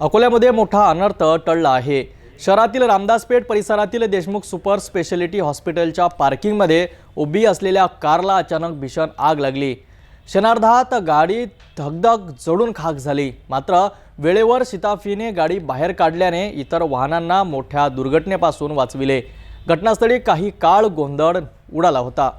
अकोल्यामध्ये मोठा अनर्थ टळला आहे. शहरातील रामदासपेठ परिसरातील देशमुख सुपर स्पेशालिटी हॉस्पिटलच्या पार्किंगमध्ये उभी असलेल्या कारला अचानक भीषण आग लागली. क्षणार्धात गाडी धगधग जळून खाक झाली. मात्र वेळेवर शिताफीने गाडी बाहेर काढल्याने इतर वाहनांना मोठ्या दुर्घटनेपासून वाचविले. घटनास्थळी काही काळ गोंधळ उडाला होता.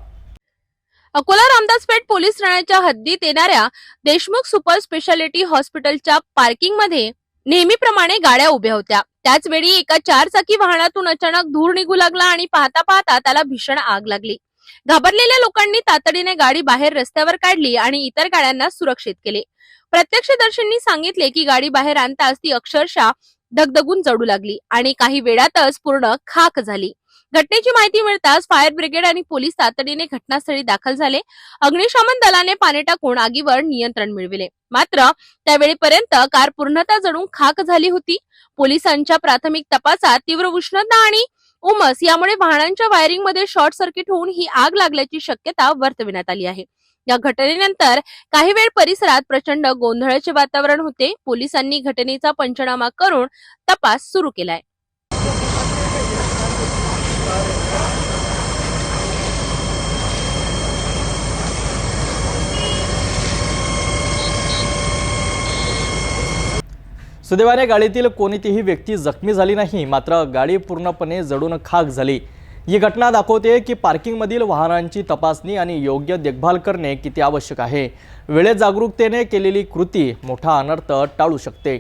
अकोला रामदासपेठ पोलीस ठाण्याच्या हद्दीत येणाऱ्या देशमुख सुपर स्पेशालिटी हॉस्पिटलच्या पार्किंगमध्ये नेहमीप्रमाणे गाड्या उभ्या होत्या. त्याचवेळी एका चारचाकी वाहनातून अचानक धूर निघू लागला आणि पाहता पाहता त्याला भीषण आग लागली. घाबरलेल्या लोकांनी तातडीने गाडी बाहेर रस्त्यावर काढली आणि इतर गाड्यांना सुरक्षित केले. प्रत्यक्षदर्शींनी सांगितले की गाडी बाहेर आणताच ती अक्षरशः धगधगून जडू लागली आणि काही वेळातच पूर्ण खाक झाली. घटनेची माहिती मिळताच फायर ब्रिगेड आणि पोलीस तातडीने घटनास्थळी दाखल झाले. अग्निशमन दलाने पाणी टाकून आगीवर नियंत्रण मिळविले. मात्र त्यावेळेपर्यंत कार पूर्णतः जणून खाक झाली होती. पोलिसांच्या प्राथमिक तपासात तीव्र उष्णता आणि उमस यामुळे वाहनांच्या वायरिंगमध्ये शॉर्ट सर्किट होऊन ही आग लागल्याची शक्यता वर्तविण्यात आली आहे. या घटनेनंतर काही वेळ परिसरात प्रचंड गोंधळाचे वातावरण होते. पोलिसांनी घटनेचा पंचनामा करून तपास सुरू केलाय. सुदैवाने गाडीतील कोणतीही व्यक्ती जखमी झाली नाही मात्र गाडी पूर्णपणे जडून खाक झाली. ही घटना दाखवते की पार्किंगमधील वाहनांची तपासणी आणि योग्य देखभाल करणे किती आवश्यक आहे. वेळेत जागरूकतेने केलेली कृती मोठा अनर्थ टाळू शकते.